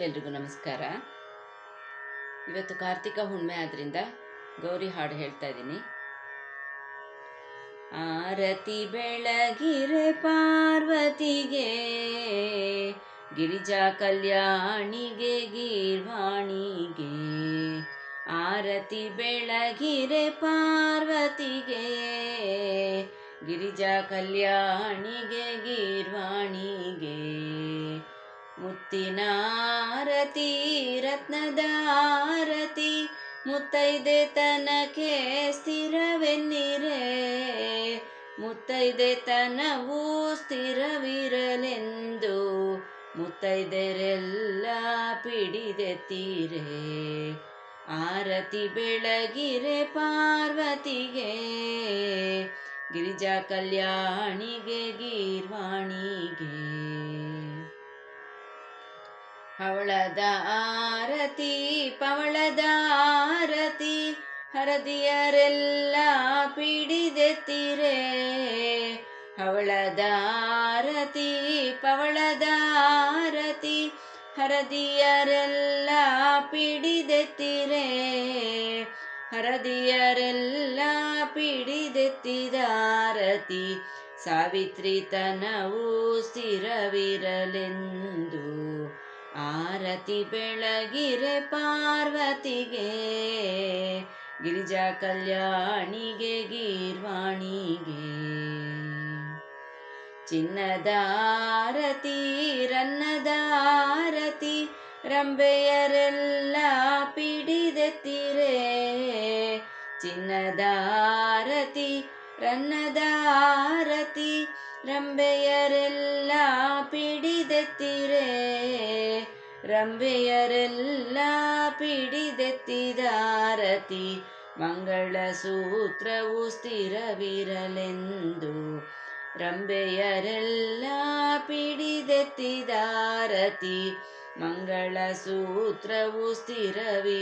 ಎಲ್ರಿಗೂ ನಮಸ್ಕಾರ. ಇವತ್ತು ಕಾರ್ತಿಕ ಹುಣ್ಮೆ ಆದ್ರಿಂದ ಗೌರಿ ಹಾಡು ಹೇಳ್ತಾ ಇದ್ದೀನಿ. ಆರತಿ ಬೆಳಗಿರೆ ಪಾರ್ವತಿಗೆ, ಗಿರಿಜಾ ಕಲ್ಯಾಣಿಗೆ, ಗೀರ್ವಾಣಿಗೆ. ಆರತಿ ಬೆಳಗಿರೆ ಪಾರ್ವತಿಗೆ, ಗಿರಿಜಾ ಕಲ್ಯಾಣಿಗೆ, ಗೀರ್ವಾಣಿಗೆ. ಮುತ್ತಿನ ಆರತಿ ರತ್ನದ ಆರತಿ ಮುತ್ತೈದೆ ತನಕೆ ಸ್ಥಿರವೆನ್ನಿರೆ? ಮುತ್ತೈದೆ ತನವೂ ಸ್ಥಿರವಿರಲೆಂದು ಮುತ್ತೈದೆರೆಲ್ಲ ಪಿಡಿದೆತ್ತೀರೆ ಆರತಿ ಬೆಳಗಿರೆ ಪಾರ್ವತಿಗೆ, ಗಿರಿಜಾ ಕಲ್ಯಾಣಿಗೆ, ಗೀರ್ವಾಣಿಗೆ ಹವಳದ ಆರತಿ, ಪವಳದ ಆರತಿ, ಹರದಿಯರೆಲ್ಲ ಪಿಡಿದೆತ್ತಿರೆ ಹವಳದ ಆರತಿ, ಪವಳದ ಆರತಿ, ಹರದಿಯರೆಲ್ಲ ಪಿಡಿದೆತ್ತಿರೆ ಹರದಿಯರೆಲ್ಲ ಪಿಡಿದೆತ್ತಿದಾರತಿ ಸಾವಿತ್ರಿ ತನವು ಸ್ಥಿರವಿರಲೆಂದು. ಆರತಿ ಬೆಳಗಿರೆ ಪಾರ್ವತಿಗೆ, ಗಿರಿಜಾ ಕಲ್ಯಾಣಿಗೆ, ಗೀರ್ವಾಣಿಗೆ. ಚಿನ್ನದ ಆರತಿ, ರನ್ನದ ಆರತಿ, ರಂಬೆಯರೆಲ್ಲ ಆರತಿ, ರನ್ನದ ಆರತಿ, ರಂಬೆಯರೆಲ್ಲ ಪಿಡಿದೆತ್ತಿರೆ. ರಂಬೆಯರೆಲ್ಲ ಪಿಡಿದೆತ್ತಿದಾರತಿ. ಮಂಗಳ ಸೂತ್ರವು ಸ್ಥಿರವಿರಲೆಂದು ರಂಬೆಯರೆಲ್ಲ ಪಿಡಿದೆತ್ತಿದಾರತಿ. ಮಂಗಳ ಸೂತ್ರವು ಸ್ಥಿರವಿರಲೆಂದು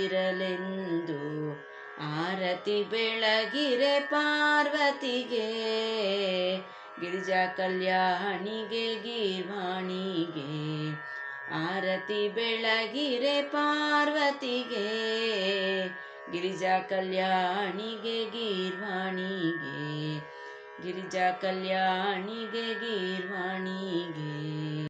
ಆರತಿ ಬೆಳಗಿರೆ ಪಾರ್ವತಿಗೆ, ಗಿರಿಜಾ ಕಲ್ಯಾಣಿಗೆ ಗೀರ್ವಾಣಿಗೆ ಆರತಿ ಬೆಳಗಿರೆ ಪಾರ್ವತಿಗೆ ಗಿರಿಜಾ ಕಲ್ಯಾಣಿಗೆ ಗೀರ್ವಾಣಿಗೆ ಗಿರಿಜಾ ಕಲ್ಯಾಣಿಗೆ ಗೀರ್ವಾಣಿಗೆ.